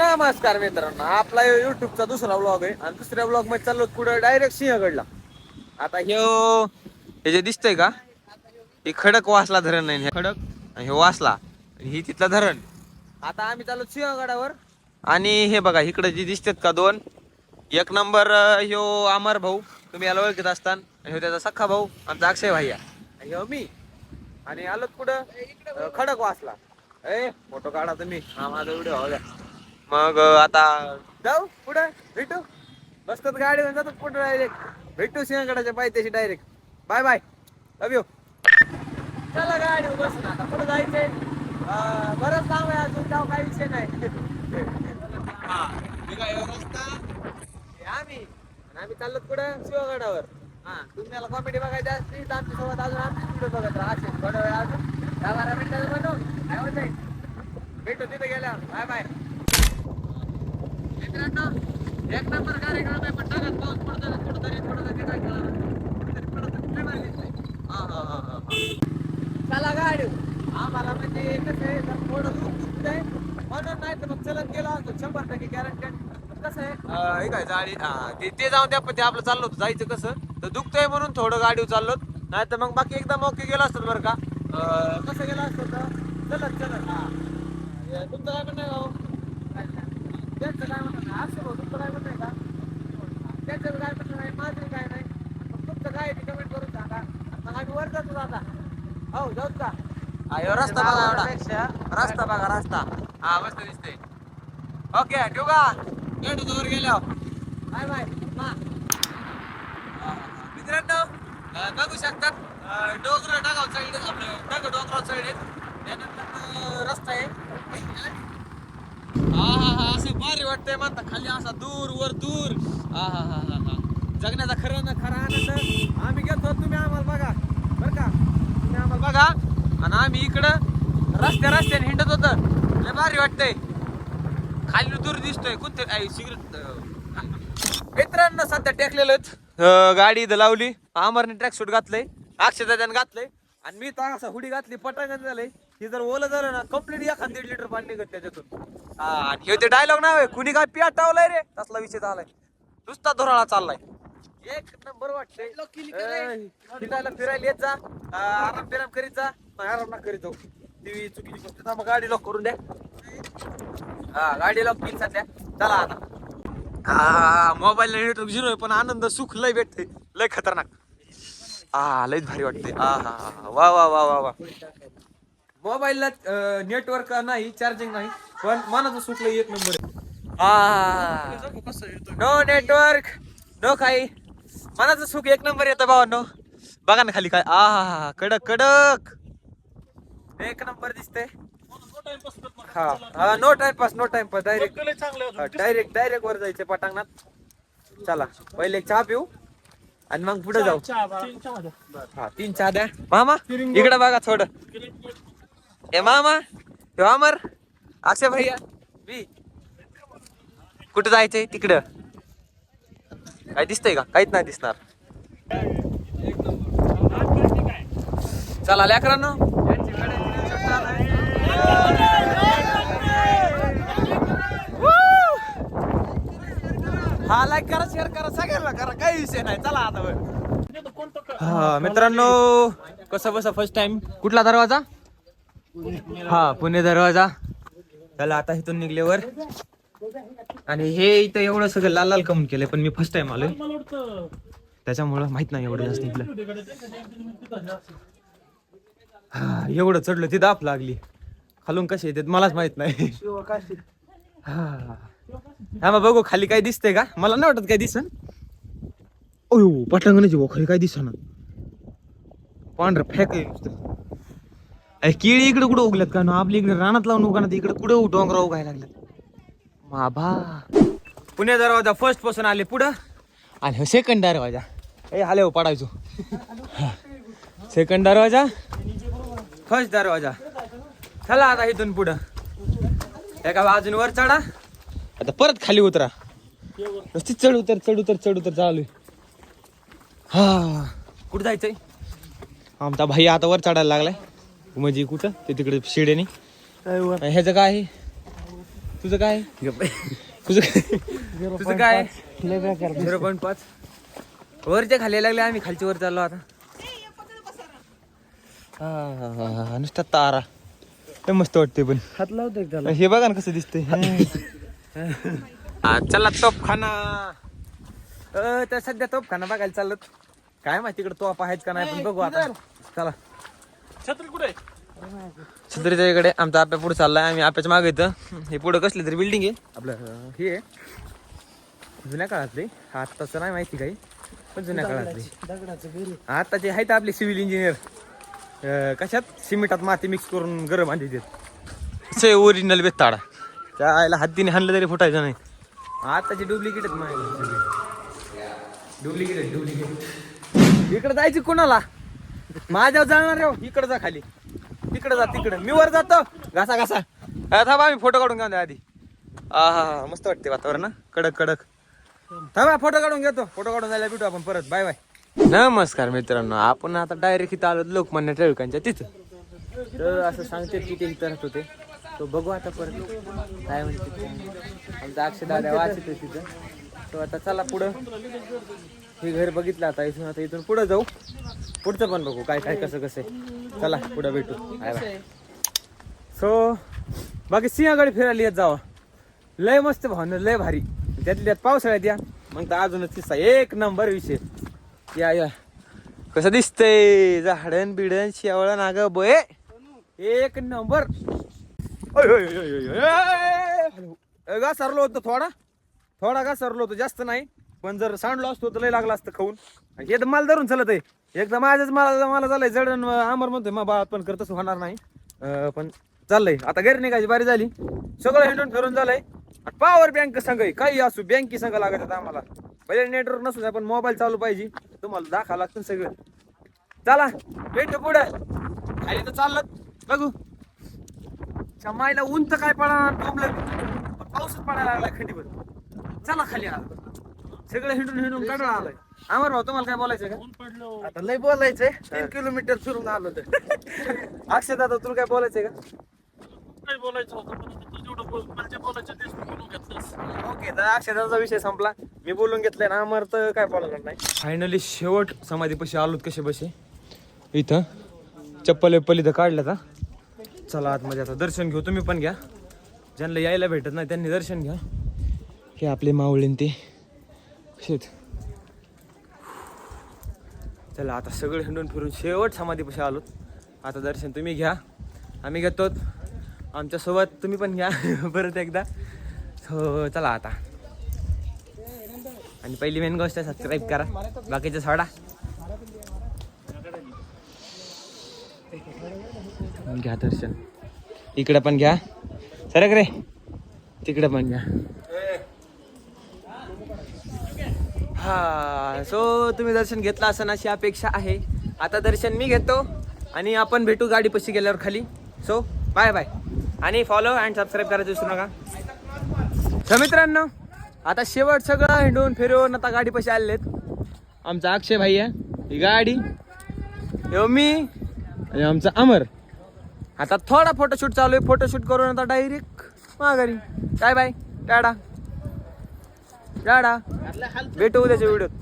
नमस्कार मित्रांनो आपला युट्यूबचा दुसरा ब्लॉग आहे आणि दुसऱ्या ब्लॉगमध्ये चाललो पुढे डायरेक्ट सिंहगडला. आता ह्यो हे जे दिसतंय का हे खडक वासला धरण नाही हे खडक? आणि हे वासला आणि ही तिथलं धरण. आता आम्ही चाललो सिंहगडावर. आणि हे बघा इकडे जे दिसतात का दोन एक नंबर ह्यो अमर भाऊ तुम्ही याला ओळखत असतान. ह्यो त्याचा सख्खा भाऊ आमचा अक्षय भैया आणि ह्यो मी. आणि आलो कुठं? खडक वाचला ए फोटो काढा तुम्ही. हा माझा व्हिडिओ हो द्या मग आता जाऊ पुढे भेटू. बसतात गाडी जातात पुढे डायरेक्ट भेटू सिंहगडाच्या पायथ्याशी direct bye bye love you चला गाडी बस ना आता. पुढे जायचंय. बरंच काम आहे अजून जाऊ काही विषय नाही. आम्ही. आणि आम्ही चाललो कुठं शिवगडावर. हा तुम्हाला कॉमेडी बघायची असली तर आमच्यासोबत अजून आमची व्हिडिओ बघत राहा. असेल थोड्या वेळ अजून. दहा बारा मिनिटाचं बनवून भेटू तिथे गेल्यावर. बाय बाय मित्रांनो एक नंबर कार्यक्रम आहे पण ढगात पाऊस पडतो कुठं तरी थोडं तरी काय कळलं कुठंतरी पडतं कुठे नाही. हा हा हा हा हा. चला गाडी. आम्हाला म्हणजे कसं आहे थोडं दूर दुखतंय म्हणून नाही तर मग चलत गेलो असतो शंभर टक्के गॅरंटेड कसं आहे? हे काय गाडी हा ते ते जाऊन द्या पण ते आपलं चाललो होतं जायचं कसं? तर दुखतंय म्हणून थोडं गाडी चाललो नाही तर मग बाकी एकदम ओके गेलो असतं बरं का. कसं गेलं असतं तर? चलत चलत हा. हे तुमचं काय म्हणणं आहे भाऊ? त्यांचं काय म्हणणं नाही असं भाऊ तुमचं काय म्हणणं आहे का? त्यांचं काय म्हणणं नाही माझं काय नाही? मग तुमचं काय ते कमेंट करून सांगा. मग आम्ही वर जातो आता हो जाऊ का अयो रस्ता बघा एवढा. रस्ता बघा रस्ता. हा मस्त दिसते ओके ठेवू का? भेटू जोर गेलो. Bye bye. मित्रांनो बघू शकतात डोंगर टाकाव साईड आपलं. टाका डोंगराव साईड आहे त्यानंतर अं, रस्ता आहे हा हा हा असं भारी वाटतंय म्हणता खाली असा दूर वर दूर. हा हा हा हा हा. जगण्याचा खरं ना खरा आनंद आम्ही घेतो. तुम्ही आम्हाला बघा. बरं का? तुम्ही आम्हाला बघा. आणि आम्ही इकडं रस्त्या रस्त्याने हिंडत होतं. लय भारी वाटतंय. खाली दूर दिसतोय. कोणते? सिगरेट मित्रांनो सध्या टेकलेलंच गाडी इथं लावली. अमरने ट्रॅक सूट घातलंय. अक्षय घातलंय. आणि मी तर असं हुडी घातली पटांगण झालंय. ही जर ओलं झालं ना कंप्लीट एखाद दीड लिटर पाणी निघत त्याच्यातून. हा आणि हे ते डायलॉग नाव आहे कुणी काय पिया टावलाय रे? तसला विषय झालाय. नुसता धोराळा चाललाय. एक नंबर वाटतंय. फिरायला फिरायला येत जा. अं, आराम बिराम करीत जा. नाही, आराम ना करीत जाऊ. ती चुकीची गोष्ट. थांबा, गाडी लॉक करून द्या. हा गाडी लॉक केली सध्या. चला आता. हा मोबाईल नेटवर्क झिरो आहे पण आनंद सुख लय भेटते लय खतरनाक. हा लयच भारी वाटते हा हा. वा वा वा वा वा. मोबाईलला नेटवर्क नाही चार्जिंग नाही पण मनाचं सुख लय एक नंबर आहे नो नेटवर्क नो काही. मनाचं सुख एक नंबर येतं भावांनो. बघा ना खाली काय आ हा हा कडक कडक. एक नंबर दिसते हा हा no timepass no timepass direct direct direct वर जायचं पटांगणात. चला पहिले एक चहा पिऊ आणि मग पुढे जाऊ. हा तीन चहा द्या. मामा इकडे बघा थोडं. मामा हे अमर अक्षय भैया मी कुठं जायचंय? तिकडं. काय दिसतंय का? काहीच नाही दिसणार. चला लेकरांनो. हा लाईक करा शेअर करा सगळ्यांना करा काही विषय नाही. चला आता. हा मित्रांनो कसं बस फर्स्ट टाइम कुठला दरवाजा? हा पुणे दरवाजा. चला आता इथून निघल्यावर. वर आणि हे इथं एवढं सगळं लाल लाल कमून केलंय पण मी फर्स्ट टाइम आलोय. त्याच्यामुळं माहीत नाही एवढं जास्त इथलं. हा एवढं चढलं ती दाप लागली. खालून कशी येते मलाच माहीत नाही. हा. हा मग बघू खाली काय दिसतंय का? मला नाही वाटत काय दिसन. ओ पटांगणाची वखरी काय दिसना. पांढरं फेक अरे केळी इकडे कुठं उगल्यात का? ना आपल्या इकडे रानात लावून उगा इकडे कुठं डोंगरा उगायला लागल्यात? माभा पुणे दरवाजा फर्स्टपासून आले पुढं? आणि हो सेकंड दरवाजा. ए आले हो पडायचो. सेकंड दरवाजा? फर्स्ट दरवाजा. चला आता इथून पुढं. एका बाजून वर चढा. आता परत खाली उतरा. नुसती चढ उतर चढ उतर चढ उतर चालू. हा. कुठं जायचंय? आमचा भाई आता वर चढायला लागलाय. म्हणजे कुठं? ते तिकडे शिडेनी ह्याचं काय आहे? तुझं काय तुझं काय? तुझं काय झिरो पॉईंट पाच. वरच्या खाली लागले आम्ही खालच्या वर चाललो आता. हा, हा, हा, हा, नुसता तारा. ते मस्त वाटते पण. हात त्याला? हे बघा ना कसं दिसतंय. हा, चला तोपखाना तर सध्या तोपखाना बघायला चालत काय माहिती इकडे तोप आहेत का नाही पण बघू आता. चला. छत्री कुठे छत्रीच्या इकडे आमचा आप्या पुढे चाललाय. आम्ही आप्याच्या मागे येतं हे पुढे कसली तरी बिल्डिंग आहे. आपलं अं, हे आहे. जुन्या काळातली. आत्ताचं नाही माहिती काही पण जुन्या काळातली. दगडाचं घरी. आताचे आहेत आपले सिव्हिल इंजिनियर कशात? सिमेंटात माती मिक्स करून गरम बांधी देत से ओरिजिनल बेताडा. त्या आईला हत्तीने हाणलं तरी फुटायचं नाही. आताचे डुप्लिकेट आहेत माझे डुप्लिकेट डुप्लिकेट इकडे जायचं कोणाला? माझ्यावर जाणार रे हो. इकडे जा खाली. तिकडे जा तिकडे. मी वर जातो. घासा घासा. थांबा मी फोटो काढून घेऊन आधी. हा हा हा. मस्त वाटते वातावरण ना कडक कडक. थांबा फोटो काढून घेतो. फोटो काढून जायला भेटू आपण परत. Bye bye. नमस्कार मित्रांनो आपण आता डायरेक्ट इथं आलो लोकमान्य टिळकांच्या तिथं. तर असं सांगते की ते इथं राहत होते. तो बघू आता परत. काय म्हणते आमचा अक्षदादा वाचत तिथं. तो आता चला पुढं. हे घर बघितलं आता इथून आता इथून पुढं जाऊ. पुढचं पण बघू काय काय कसं कसं आहे. चला पुढं भेटू. Bye bye. सो बाकी सिंहगड फिरायला येत जावा. लय मस्त भावनं लय भारी. त्यातल्या त्यात पावसाळ्यात या. मग तर अजूनच किस्सा एक नंबर विषय. या या. कसं दिसतंय? झाडण बिडण शेवळण नाग बय. एक नंबर. ओय, ओय, ओय, ओय, ओय, ओय. गा सरलो होतो थोडा. थोडा का सरलो होतो? जास्त नाही. पण जर सांडलो असतो तर लय लागला असतं खाऊन. आणि हे तर माल धरून चलत आहे एकदा माझ्याच मला मला झालंय जडण आमर म्हणतोय मग बाळात पण करतच होणार नाही. अं, पण चाललंय. आता घरी निघायची बारी झाली. सगळं हिंडून फिरून झालंय. पॉवर बँक संघ आहे. काही असू बँकी संघ लागत आता आम्हाला. पहिले नेटवर्क नसू द्या पण मोबाईल चालू पाहिजे. तुम्हाला दाखवा लागतं सगळं. चला भेटू पुढे. खाली तर चाललं. बघू. मायला ऊन तर काय पडणार प्रॉब्लेम पाऊसच पडायला लागला खंडीवर चला खाली आला. सगळं हिंडून हिंडून काढून आलाय. अमर भाऊ तुम्हाला काय बोलायचं का? आता लय बोलायचंय. तीन किलोमीटर फिरून आलो तर. अक्षय दादा तुला काय बोलायचंय का? काय बोलायचं होतं पण आता तू जेवढं बोल मला जे बोलायचं तेच तू बोलून घेतलंस ओके तर विषय संपला. मी बोलून घेतलंय ना अमर तर काय बोलणार नाही. फायनली शेवट समाधीपाशी आलोत कसे बसे? इथं. चप्पल वेप्पल इथं काढलं का चला आतमध्ये आता दर्शन घेऊ. तुम्ही पण घ्या. ज्यांना यायला भेटत नाही त्यांनी दर्शन घ्या. हे आपले मावळीन ते. शेत. चला आता सगळं हिंडून फिरून शेवट समाधीपाशी आलो आता दर्शन तुम्ही घ्या आम्ही घेतो आमच्यासोबत तुम्ही पण घ्या परत एकदा. हो चला आता. आणि पहिली मेन गोष्ट सबस्क्राईब करा. बाकीचं सोडा. घ्या दर्शन. इकडं पण घ्या. सरक रे. तिकडं पण घ्या. हा सो तुम्ही दर्शन घेतलं असं अशी अपेक्षा आहे. आता दर्शन मी घेतो आणि आपण भेटू गाडी पशी गेल्यावर खाली. सो बाय बाय आणि फॉलो अँड सबस्क्राईब करायचं विसरू नका. तर मित्रांनो आता शेवट सगळं हिंडून फिरून आता गाडी पशी आलेत आमचा अक्षय भाई आहे ही गाडी. ह्यो मी आणि आमचा अमर. आता थोडा फोटोशूट चालू आहे. फोटोशूट करून आता डायरेक्ट माघारी. बाय बाय टाडा टाडा भेटू उद्याच्या व्हिडिओत